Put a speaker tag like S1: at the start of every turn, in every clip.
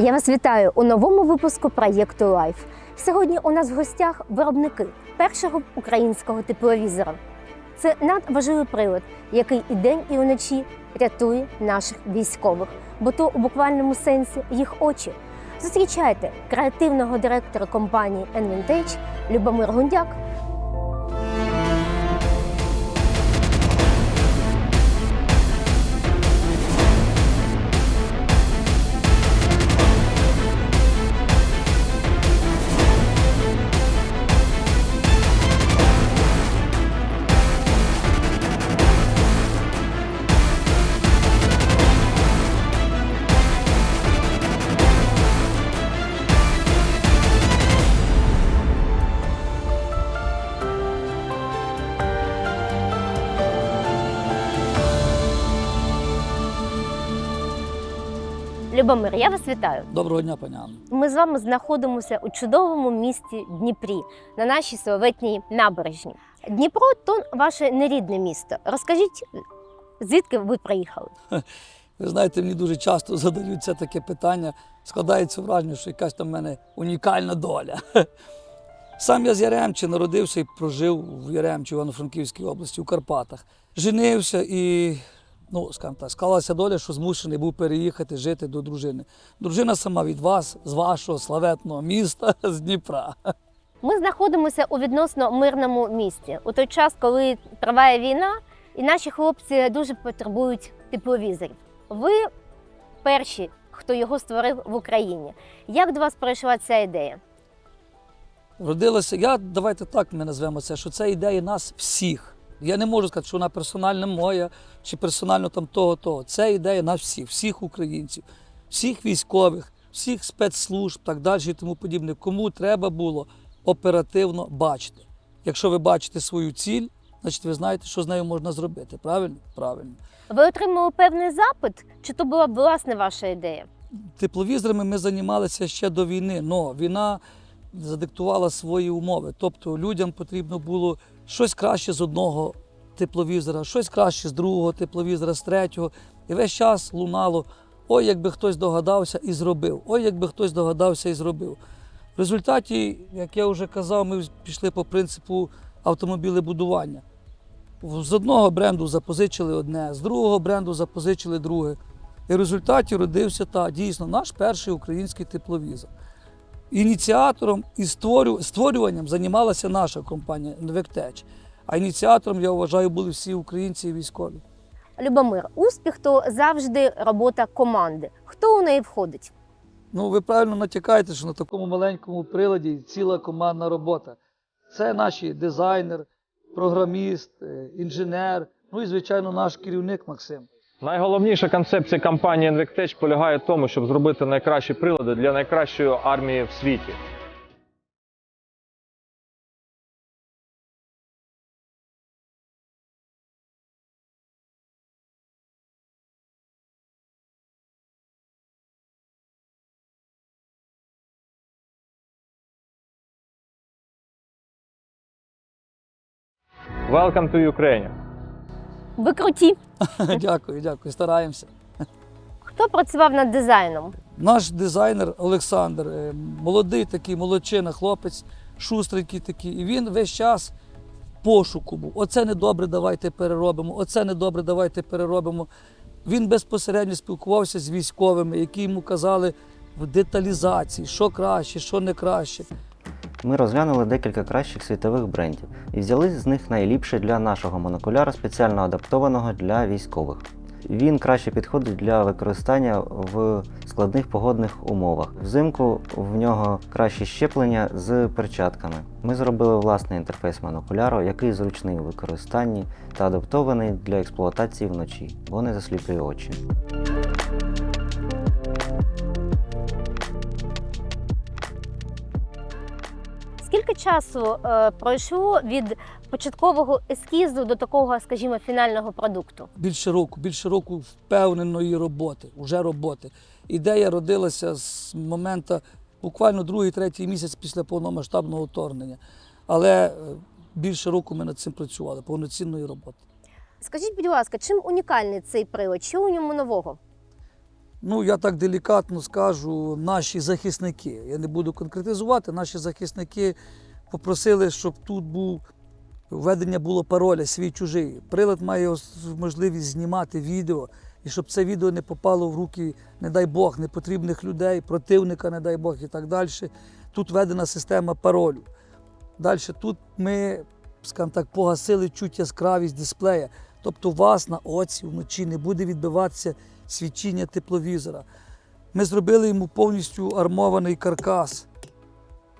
S1: Я вас вітаю у новому випуску проєкту Лайф. Сьогодні у нас в гостях виробники першого українського тепловізора. Це надважливий прилад, який і день, і вночі рятує наших військових, бо то у буквальному сенсі їх очі. Зустрічайте креативного директора компанії Envintage Любомир Гундяк. Любомир, я вас вітаю.
S2: Доброго дня, пані Анно.
S1: Ми з вами знаходимося у чудовому місті Дніпрі на нашій славетній набережні. Дніпро то ваше нерідне місто. Розкажіть, звідки ви приїхали?
S2: Ви знаєте, мені дуже часто задають це таке питання. Складається враження, що якась там в мене унікальна доля. Сам я з Яремчі народився і прожив в Яремчі, Івано-Франківській області, у Карпатах. Женився і, ну, скажімо так, склалася доля, що змушений був переїхати жити до дружини. Дружина сама від вас, з вашого славетного міста, з Дніпра.
S1: Ми знаходимося у відносно мирному місті у той час, коли триває війна, і наші хлопці дуже потребують тепловізорів. Ви перші, хто його створив в Україні. Як до вас прийшла ця ідея?
S2: Родилася, я давайте так ми назвемо це, що це ідея нас всіх. Я не можу сказати, що вона персональна моя чи персонально там того, того. Це ідея нас всіх, всіх українців, всіх військових, всіх спецслужб, так далі і тому подібне. Кому треба було оперативно бачити. Якщо ви бачите свою ціль, значить ви знаєте, що з нею можна зробити. Правильно? Правильно.
S1: Ви отримали певний запит, чи то була власне ваша ідея?
S2: Тепловізорами ми займалися ще до війни, але війна задиктувала свої умови. Тобто людям потрібно було щось краще з одного тепловізора, щось краще з другого тепловізора, з третього. І весь час лунало: ой, якби хтось догадався і зробив, ой, якби хтось догадався і зробив. В результаті, як я вже казав, ми пішли по принципу автомобілебудування. З одного бренду запозичили одне, з другого бренду запозичили друге. І в результаті родився та дійсно наш перший український тепловізор. Ініціатором і створю, створюванням займалася наша компанія Nvectech. А ініціатором, я вважаю, були всі українці і військові.
S1: Любомир, успіх то завжди робота команди. Хто у неї входить?
S2: Ну, ви правильно натякаєте, що на такому маленькому приладі ціла командна робота. Це наші дизайнер, програміст, е, інженер, ну і, звичайно, наш керівник Максим.
S3: Найголовніша концепція компанії Envectech полягає в тому, щоб зробити найкращі прилади для найкращої армії в світі. Welcome to Ukraine!
S1: Ви круті.
S2: Дякую, дякую, стараємося.
S1: Хто працював над дизайном?
S2: Наш дизайнер Олександр, е, молодий такий, молодчина, хлопець, шустренький такий. І він весь час пошуку був. Оце недобре, давайте переробимо, оце недобре, давайте переробимо. Він безпосередньо спілкувався з військовими, які йому казали в деталізації, що краще, що не краще.
S4: Ми розглянули декілька кращих світових брендів і взяли з них найліпше для нашого монокуляра, спеціально адаптованого для військових. Він краще підходить для використання в складних погодних умовах. Взимку в нього краще щеплення з перчатками. Ми зробили власний інтерфейс монокуляру, який зручний у використанні та адаптований для експлуатації вночі, бо не засліплює очі.
S1: Скільки часу е, пройшло від початкового ескізу до такого, скажімо, фінального продукту?
S2: Більше року, більше року впевненої роботи, уже роботи. Ідея родилася з моменту буквально другий, третій місяць після повномасштабного вторгнення. Але е, більше року ми над цим працювали, повноцінної роботи.
S1: Скажіть, будь ласка, чим унікальний цей прилад? Що у ньому нового?
S2: Ну, я так делікатно скажу, наші захисники. Я не буду конкретизувати. Наші захисники попросили, щоб тут був введення було пароля свій чужий. Прилад має можливість знімати відео, і щоб це відео не попало в руки, не дай Бог, непотрібних людей, противника, не дай Бог, і так далі. Тут введена система паролю. Далі тут ми, скажімо так, погасили чуть яскравість дисплея. Тобто у вас на оці вночі не буде відбиватися свічіння тепловізора. Ми зробили йому повністю армований каркас.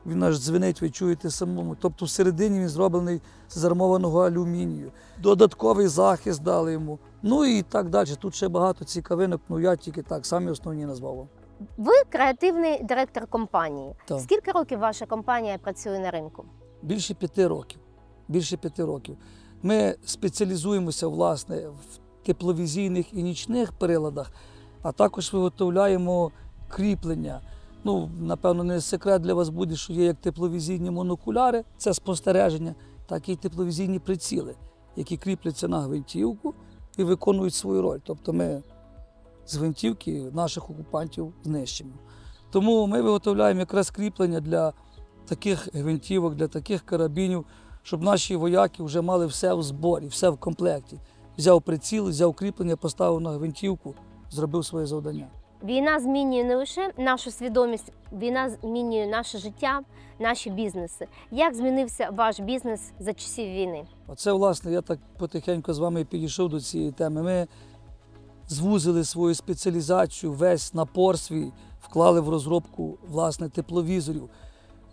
S2: Він аж дзвенить, ви чуєте самому. Тобто всередині він зроблений з армованого алюмінію. Додатковий захист дали йому. Ну і так далі. Тут ще багато цікавинок, ну я тільки так, самі основні назвав. вам.
S1: Ви креативний директор компанії.
S2: Так.
S1: Скільки років ваша компанія працює на ринку?
S2: Більше п'яти років. Більше п'яти років. Ми спеціалізуємося власне в тепловізійних і нічних приладах, а також виготовляємо кріплення. Ну, напевно, не секрет для вас буде, що є як тепловізійні монокуляри, це спостереження, так і тепловізійні приціли, які кріпляться на гвинтівку і виконують свою роль. Тобто ми з гвинтівки наших окупантів знищимо. Тому ми виготовляємо якраз кріплення для таких гвинтівок, для таких карабінів, щоб наші вояки вже мали все в зборі, все в комплекті. Взяв приціл, взяв кріплення, поставив на гвинтівку, зробив своє завдання.
S1: Війна змінює не лише нашу свідомість, війна змінює наше життя, наші бізнеси. Як змінився ваш бізнес за часів війни?
S2: Оце, власне, я так потихеньку з вами підійшов до цієї теми. Ми звузили свою спеціалізацію, весь напор свій вклали в розробку власне тепловізорів.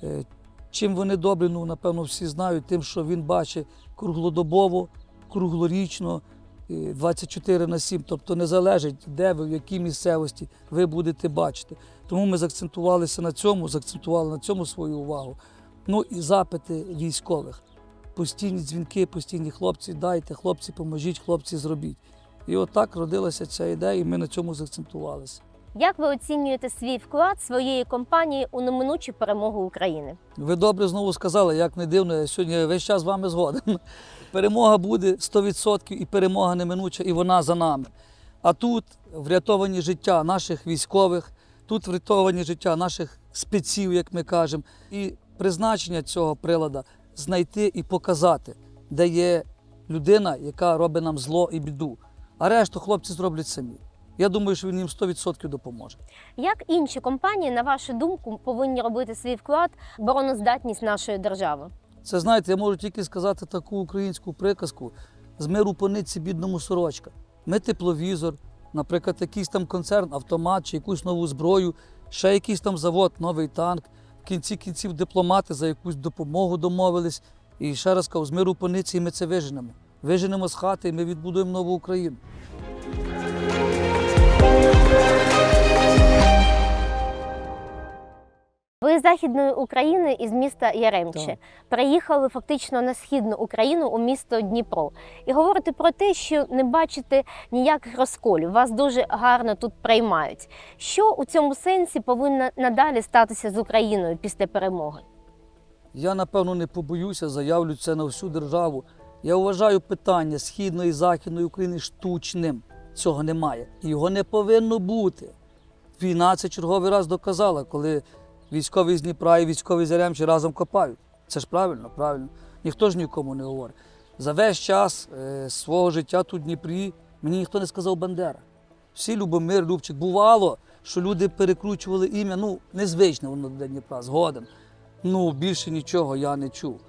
S2: Е, Чим вони добрі, ну напевно, всі знають, тим, що він бачить круглодобово, круглорічно, 24 на 7, тобто не залежить, де ви, в якій місцевості ви будете бачити. Тому ми заакцентувалися на цьому, заакцентували на цьому свою увагу. Ну і запити військових постійні дзвінки, постійні хлопці, дайте, хлопці, поможіть, хлопці, зробіть. І отак родилася ця ідея, і ми на цьому заакцентувалися.
S1: Як ви оцінюєте свій вклад своєї компанії у неминучу перемогу України?
S2: Ви добре знову сказали, як не дивно, я сьогодні весь час з вами згоден. Перемога буде 100% і перемога неминуча, і вона за нами. А тут врятовані життя наших військових, тут врятовані життя наших спеців, як ми кажемо. І призначення цього прилада знайти і показати, де є людина, яка робить нам зло і біду. А решту хлопці зроблять самі. Я думаю, що він їм 100% допоможе.
S1: Як інші компанії, на вашу думку, повинні робити свій вклад в обороноздатність нашої держави?
S2: Це знаєте, я можу тільки сказати таку українську приказку з миру по нитці бідному сорочка. Ми тепловізор, наприклад, якийсь там концерн, автомат чи якусь нову зброю, ще якийсь там завод, новий танк. В кінці кінців дипломати за якусь допомогу домовились. І ще раз кажу, з миру по нитці і ми це виженемо. Виженемо з хати, і ми відбудуємо нову Україну.
S1: Ви з західної України із міста Яремче
S2: Так.
S1: приїхали фактично на східну Україну у місто Дніпро і говорите про те, що не бачите ніяких розколів. Вас дуже гарно тут приймають. Що у цьому сенсі повинно надалі статися з Україною після перемоги?
S2: Я, напевно, не побоюся, заявлю це на всю державу. Я вважаю питання Східної і Західної України штучним. Цього немає. Його не повинно бути. Війна це черговий раз доказала, коли військові з Дніпра і військові з Яремчі разом копають. Це ж правильно, правильно. Ніхто ж нікому не говорить. За весь час е, свого життя тут в Дніпрі мені ніхто не сказав Бандера. Всі Любомир, Любчик. Бувало, що люди перекручували ім'я. Ну, незвичне воно для Дніпра, згоден. Ну, більше нічого я не чув.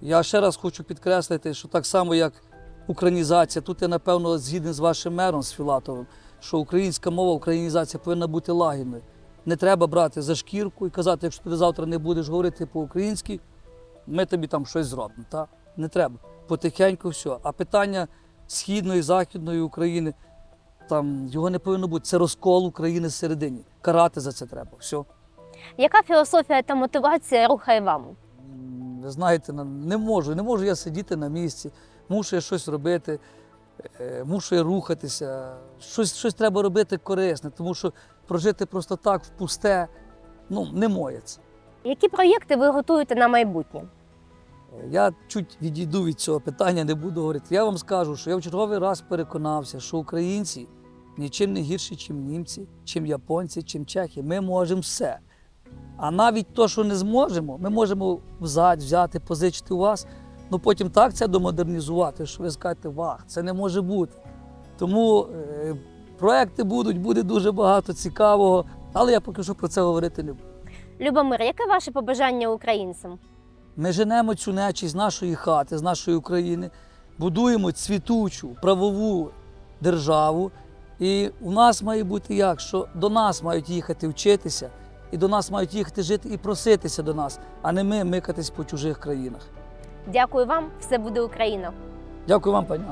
S2: Я ще раз хочу підкреслити, що так само, як українізація, тут я, напевно, згідний з вашим мером, з Філатовим, що українська мова, українізація повинна бути лагідною. Не треба брати за шкірку і казати, якщо ти завтра не будеш говорити по-українськи, ми тобі там щось зробимо. Та? Не треба. Потихеньку все. А питання Східної, Західної України, там його не повинно бути. Це розкол України всередині. Карати за це треба. Все.
S1: Яка філософія та мотивація рухає вами?
S2: М, Ви знаєте, не можу, не можу я сидіти на місці, мушу я щось робити, мушу я рухатися. Щось, щось треба робити корисне, тому що прожити просто так в пусте, ну, не моє це.
S1: Які проєкти ви готуєте на майбутнє?
S2: Е, Я чуть відійду від цього питання, не буду говорити. Я вам скажу, що я в черговий раз переконався, що українці нічим не гірші, чим німці, чим японці, чим чехи. Ми можемо все. А навіть то, що не зможемо, ми можемо взяти, взяти, позичити у вас, ну потім так це домодернізувати, що ви скажете, вах, це не може бути. Тому е, проекти будуть, буде дуже багато цікавого, але я поки що про це говорити не буду.
S1: Любомир, яке ваше побажання українцям?
S2: Ми женемо цю нечість з нашої хати, з нашої України, будуємо цвітучу правову державу. І у нас має бути як, що до нас мають їхати вчитися, і до нас мають їхати жити і проситися до нас, а не ми микатись по чужих країнах.
S1: Дякую вам, все буде Україна!
S2: Дякую вам, пані.